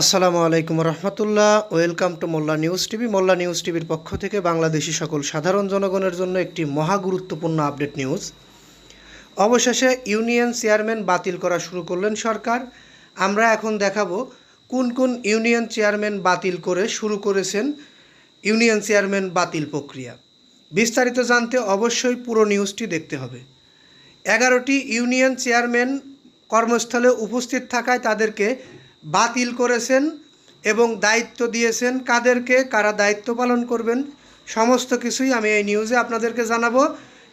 আসসালামু আলাইকুম রহমতুল্লাহ। Welcome to Molla news TV. Molla news টিভির পক্ষ থেকে বাংলাদেশি সকল সাধারণ জনগণের জন্য একটি মহা গুরুত্বপূর্ণ আপডেট নিউজ। অবশেষে ইউনিয়ন চেয়ারম্যান বাতিল করা শুরু করলেন সরকার। আমরা এখন দেখাবো কোন কোন ইউনিয়ন চেয়ারম্যান বাতিল করে শুরু করেছেন ইউনিয়ন চেয়ারম্যান বাতিল প্রক্রিয়া। বিস্তারিত জানতে অবশ্যই পুরো নিউজটি দেখতে হবে। এগারোটি ইউনিয়ন চেয়ারম্যান কর্মস্থলে উপস্থিত থাকায় তাদেরকে বাতিল করেছেন এবং দায়িত্ব দিয়েছেন কাদেরকে, কারা দায়িত্ব পালন করবেন, সমস্ত কিছুই আমি এই নিউজে আপনাদেরকে জানাব।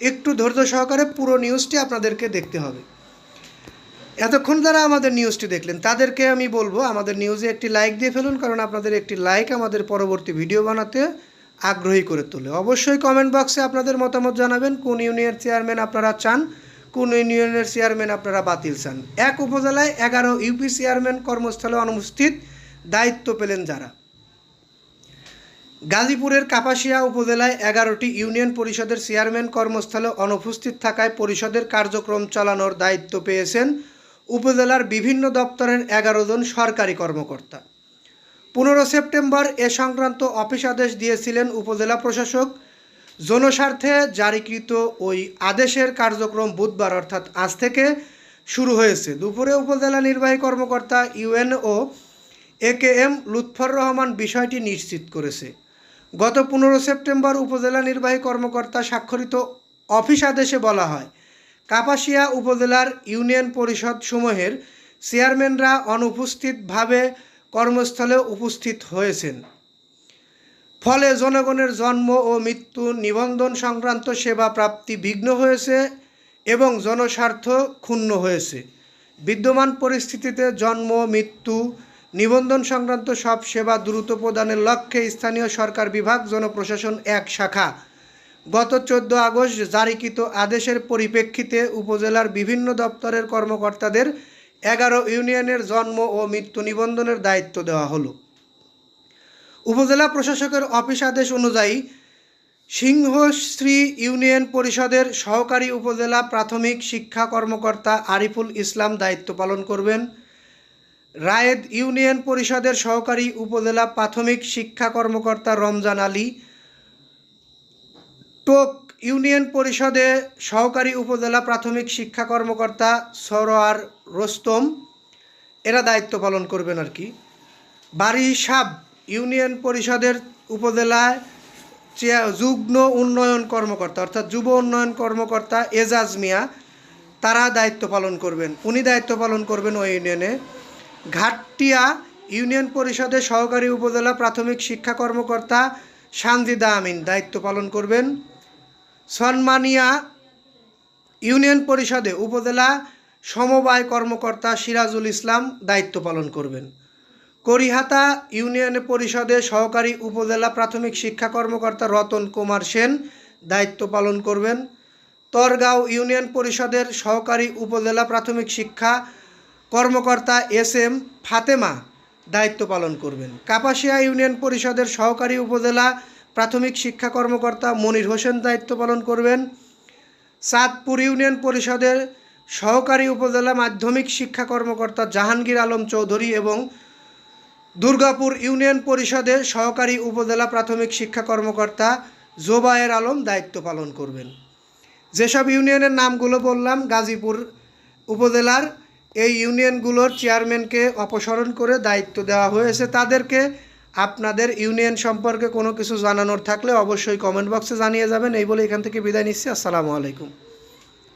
একটু ধৈর্য সহকারে পুরো নিউজটি আপনাদেরকে দেখতে হবে। এতক্ষণ যারা আমাদের নিউজটি দেখলেন, তাদেরকে আমি বলব, আমাদের নিউজে একটি লাইক দিয়ে ফেলুন, কারণ আপনাদের একটি লাইক আমাদের পরবর্তী ভিডিও বানাতে আগ্রহী করে তোলে। অবশ্যই কমেন্ট বক্সে আপনাদের মতামত জানাবেন, কোন ইউনিয়নের চেয়ারম্যান আপনারা চান। কোন ইউনিয়নের চেয়ারম্যান আপনারা বাতিল চান? এক উপজেলায় এগারো ইউপি চেয়ারম্যান কর্মস্থলে অনুপস্থিত, দায়িত্ব পেলেন যারা? গাজীপুরের কাপাসিয়া উপজেলায় এগারোটি ইউনিয়ন পরিষদের চেয়ারম্যান কর্মস্থলে অনুপস্থিত থাকায় পরিষদের কার্যক্রম চালানোর দায়িত্ব পেয়েছেন উপজেলার বিভিন্ন দপ্তরের এগারো জন সরকারি কর্মকর্তা। পনেরো সেপ্টেম্বর এ সংক্রান্ত অফিস আদেশ দিয়েছিলেন উপজেলা প্রশাসক জনস্বার্থে জারিকৃত ওই আদেশের কার্যক্রম বুধবার, অর্থাৎ আজ থেকে শুরু হয়েছে। দুপুরে উপজেলা নির্বাহী কর্মকর্তা UNO A K M Lutfar Rahman বিষয়টি নিশ্চিত করেছে। গত পনেরো সেপ্টেম্বর উপজেলা নির্বাহী কর্মকর্তা স্বাক্ষরিত অফিস আদেশে বলা হয়, কাপাসিয়া উপজেলার ইউনিয়ন পরিষদ সমূহের চেয়ারম্যানরা অনুপস্থিতভাবে কর্মস্থলে উপস্থিত হয়েছেন। ফলে জনগণের জন্ম ও মৃত্যু নিবন্ধন সংক্রান্ত সেবা প্রাপ্তি বিঘ্ন হয়েছে এবং জনস্বার্থ ক্ষুণ্ণ হয়েছে। বিদ্যমান পরিস্থিতিতে জন্ম, মৃত্যু, নিবন্ধন সংক্রান্ত সব সেবা দ্রুত প্রদানের লক্ষ্যে স্থানীয় সরকার বিভাগ, জনপ্রশাসন এক শাখা। গত চোদ্দ আগস্ট জারিকৃত আদেশের পরিপ্রেক্ষিতে উপজেলার বিভিন্ন দপ্তরের কর্মকর্তাদের এগারো ইউনিয়নের জন্ম ও মৃত্যু নিবন্ধনের দায়িত্ব দেওয়া হলো। উপজেলা প্রশাসকের অফিস আদেশ অনুযায়ী সিংহশ্রী ইউনিয়ন পরিষদের সহকারী উপজেলা প্রাথমিক শিক্ষা কর্মকর্তা আরিফুল ইসলাম দায়িত্ব পালন করবেন। রায়েদ ইউনিয়ন পরিষদের সহকারী উপজেলা প্রাথমিক শিক্ষা কর্মকর্তা রমজান আলী, টোক ইউনিয়ন পরিষদে সহকারী উপজেলা প্রাথমিক শিক্ষা কর্মকর্তা সরোয়ার রোস্তম, এরা দায়িত্ব পালন করবেন আর কি। বাড়ি সাব ইউনিয়ন পরিষদের উপজেলায় যুগ্ম উন্নয়ন কর্মকর্তা, অর্থাৎ যুব উন্নয়ন কর্মকর্তা এজাজ মিয়া, তারা দায়িত্ব পালন করবেন। উনি দায়িত্ব পালন করবেন ওই ইউনিয়নে। ঘাটটিয়া ইউনিয়ন পরিষদের সহকারী উপজেলা প্রাথমিক শিক্ষা কর্মকর্তা সানজিদা আমিন দায়িত্ব পালন করবেন। সনমানিয়া ইউনিয়ন পরিষদে উপজেলা সমবায় কর্মকর্তা সিরাজুল ইসলাম দায়িত্ব পালন করবেন। করিহাতা ইউনিয়ন পরিষদের সহকারী উপজেলা প্রাথমিক শিক্ষা কর্মকর্তা রতন কুমার সেন দায়িত্ব পালন করবেন। তরগাঁও ইউনিয়ন পরিষদের সহকারী উপজেলা প্রাথমিক শিক্ষা কর্মকর্তা এস এম ফাতেমা দায়িত্ব পালন করবেন। কাপাসিয়া ইউনিয়ন পরিষদের সহকারী উপজেলা প্রাথমিক শিক্ষা কর্মকর্তা মনির হোসেন দায়িত্ব পালন করবেন। চাঁদপুর ইউনিয়ন পরিষদের সহকারী উপজেলা মাধ্যমিক শিক্ষা কর্মকর্তা জাহাঙ্গীর আলম চৌধুরী এবং দুর্গাপুর ইউনিয়ন পরিষদে সহকারী উপজেলা প্রাথমিক শিক্ষা কর্মকর্তা জোবায়ের আলম দায়িত্ব পালন করবেন। যেসব ইউনিয়নের নামগুলো বললাম, গাজীপুর উপজেলার এই ইউনিয়নগুলোর চেয়ারম্যানকে অপসারণ করে দায়িত্ব দেওয়া হয়েছে। তাদেরকে আপনাদের ইউনিয়ন সম্পর্কে কোনো কিছু জানানোর থাকলে অবশ্যই কমেন্ট বক্সে জানিয়ে যাবেন। এই বলে এখান থেকে বিদায় নিচ্ছি। আসসালামু আলাইকুম।